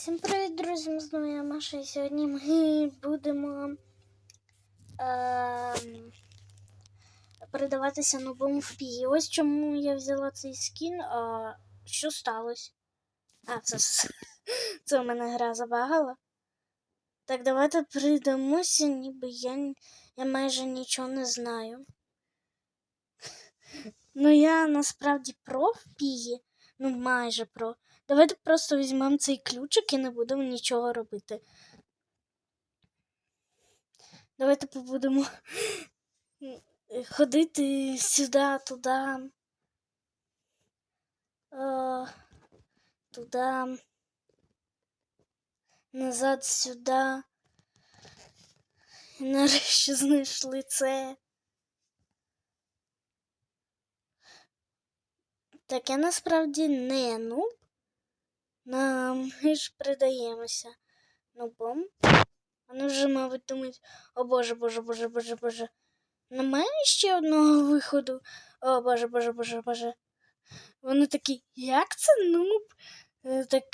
Всім привіт, друзі! Знову я Маша. І сьогодні ми будемо ем, передаватися новому в пі. Ось чому я взяла цей скін. А, що сталося? А, це, це, у мене гра забагала. Так, давайте передамо,ся, ніби я, я майже нічого не знаю. Ну, я насправді про в пії. Ну, майже про. Давайте просто візьмемо цей ключик і не будемо нічого робити. Давайте побудемо ходити сюди, туди. Е, туди. Назад сюди. Нарешті знайшли це. Так, я насправді не нуб. Нам ми ж придаємося нубом. Вони вже, мабуть, думають, о Боже, Боже, Боже, Боже, Боже. Немає ще одного виходу. О Боже, Боже, Боже, Боже. Вони такі, як це нуб? Е, Так,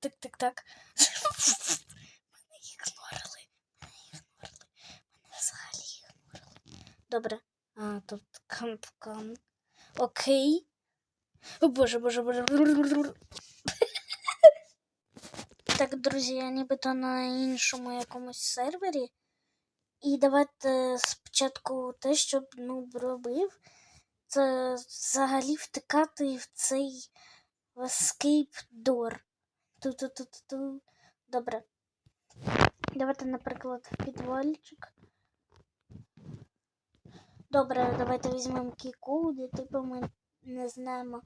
так, так, так. Мене ігнорили. Мене ігнорили. Мене взагалі ігнорили. Добре. А, тут кампкан. Окей. О Боже, Боже, Боже. Так, друзі, я нібито на іншому якомусь сервері. І давайте спочатку те, що ну, робив, це взагалі втикати в цей escape door. Ту-ту-ту-ту. Добре. Давайте, наприклад, в підвальчик. Добре, давайте візьмемо кійку, де типу ми не знаємо.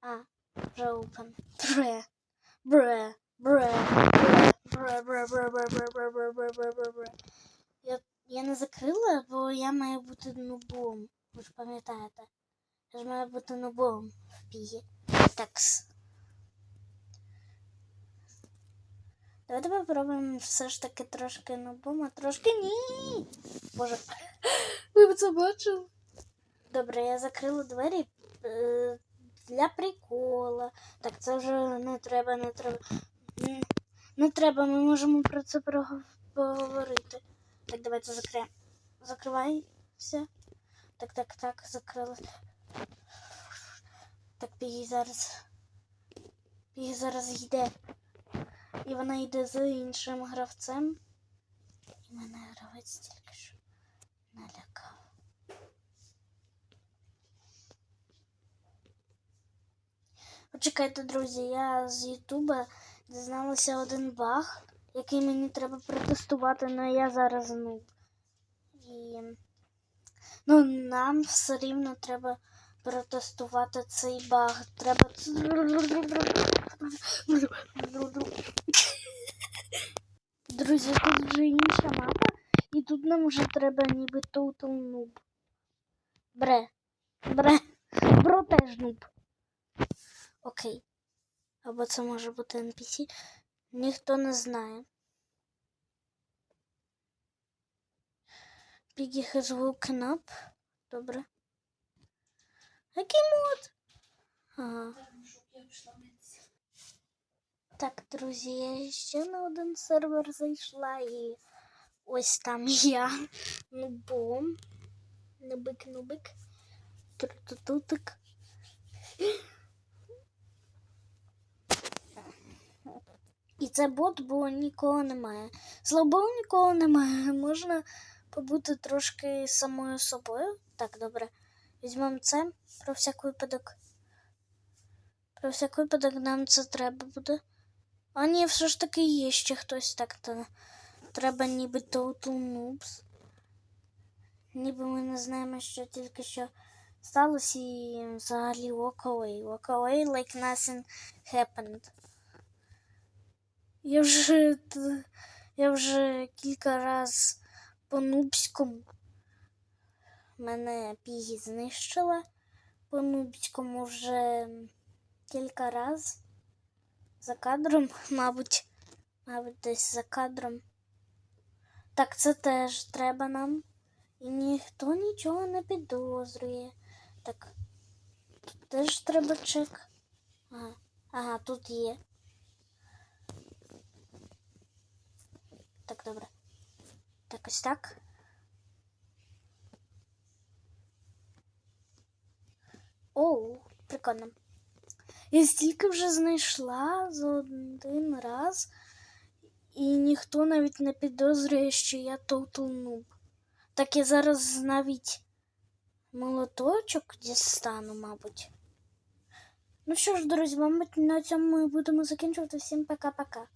А, вже open. Бре. Бре. Бре. Бре. Бре. Бре. Бре. Бре. Бре. Бре. Бре. Бре. Бре. Бре. Я, я не закрила, бо я маю бути нубом. Ви ж пам'ятаєте. Я ж маю бути нубом в пії. Такс. Давайте попробуємо все ж таки трошки нубом, а трошки ні. Боже. Ви б це бачили? Добре, я закрила двері е, для прикола. Так, це вже не треба, не треба. Не треба, ми можемо про це поговорити. Так, давайте закриємо. Закривайся. Так, так, так, закрилась. Так, Пігі зараз. Пігі зараз йде. І вона йде з іншим гравцем. І мене гравець тільки що налякав. Почекайте, друзі, я з Ютуба дізналася один баг, який мені треба протестувати, але я зараз нуб. І ну, нам все рівно треба протестувати цей баг. Треба. Друзі, тут вже інша мапа, і тут нам вже треба ніби Total Noob. Бре. Бре. Бро теж нуб. Окей. Або це може бути NPC. Ніхто не знає. Piggy has woken up. Добре. Який мод? Ага. Так, друзі, я ще на один сервер зайшла і ось там я. Нубом. Нубик, нубик. Трутутутик. Це бот, бо нікого немає. Слабо нікого немає. Можна побути трошки самою собою. Так, добре. Візьмемо це про всяк випадок. Про всяк випадок нам це треба буде. А ні, все ж таки є ще хтось так то треба ніби Total Noobs. Ніби ми не знаємо, що тільки що сталося і взагалі walk away. Walk away like nothing happened. Я вже, я вже кілька раз по нубському мене пігі знищила. По нубському вже кілька раз. За кадром, мабуть, мабуть, десь за кадром. Так, це теж треба нам. І ніхто нічого не підозрює. Так, тут теж треба чек. Ага, ага тут є. Так, добре. Так, ось так. Оу, прикольно. Я стільки вже знайшла за один раз, і ніхто навіть не підозрює, що я total noob. Так я зараз навіть молоточок дістану, мабуть. Ну що ж, друзі, мабуть, на цьому ми будемо закінчувати. Всім пока-пока.